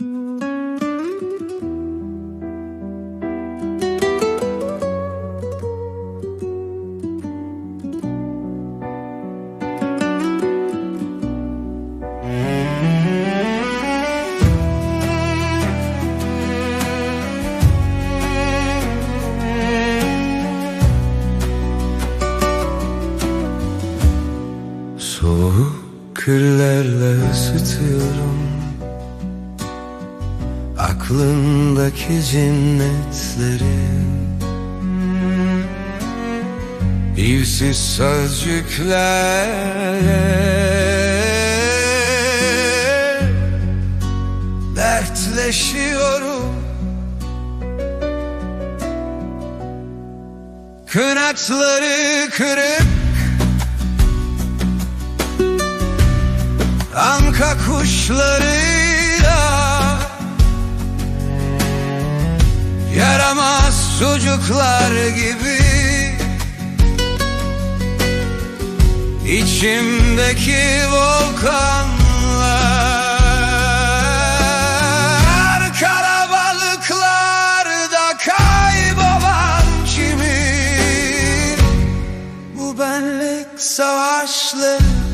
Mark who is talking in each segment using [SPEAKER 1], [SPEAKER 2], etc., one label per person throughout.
[SPEAKER 1] Soğuk ısıtıyorum Aklındaki cinnetleri Divsiz sözcüklerle Dertleşiyorum. Kınakları kırık Anka kuşlarıyla Yaramaz sucuklar gibi. İçimdeki volkanlar Karabalıklarda kaybolan kimin? Bu benlik savaşları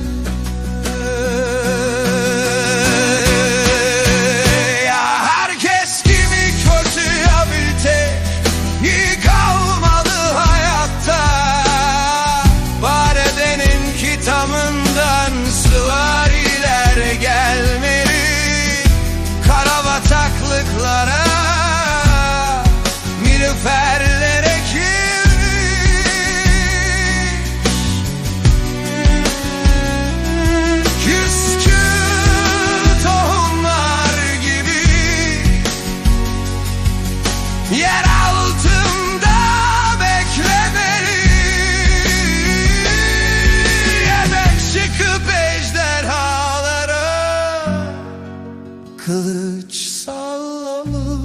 [SPEAKER 1] Kılıç sallamalı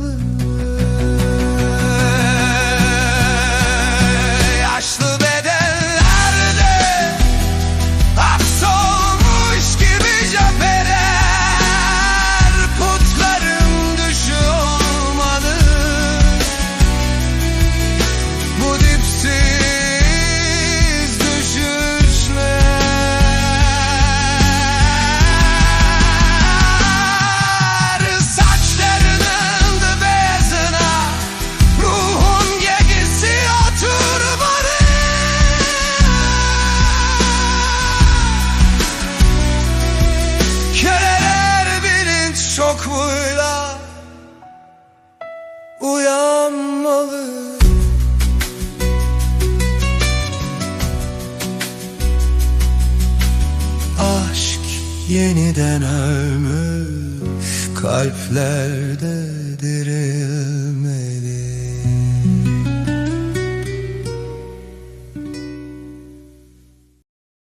[SPEAKER 1] bilinç çokluğuyla uyanmalı. Aşk yeniden ölmüş kalplerde dirilmeli